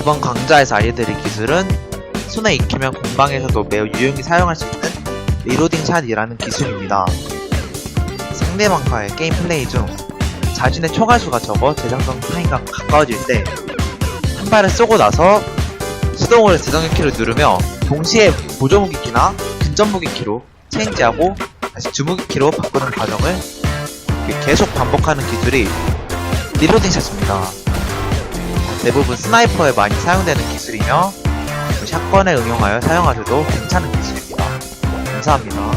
이번 강좌에서 알려드릴 기술은 손에 익히면 공방에서도 매우 유용히 사용할 수 있는 리로딩 샷이라는 기술입니다. 상대방과의 게임 플레이 중 자신의 초갈수가 적어 대상성 타인과 가까워질 때 한 발을 쏘고 나서 수동으로 대상의 키를 누르며 동시에 보조 무기 키나 근접 무기 키로 체인지하고 다시 주무기 키로 바꾸는 과정을 계속 반복하는 기술이 리로딩 샷입니다. 대부분 스나이퍼에 많이 사용되는 기술이며 샷건에 응용하여 사용하셔도 괜찮은 기술입니다. 감사합니다.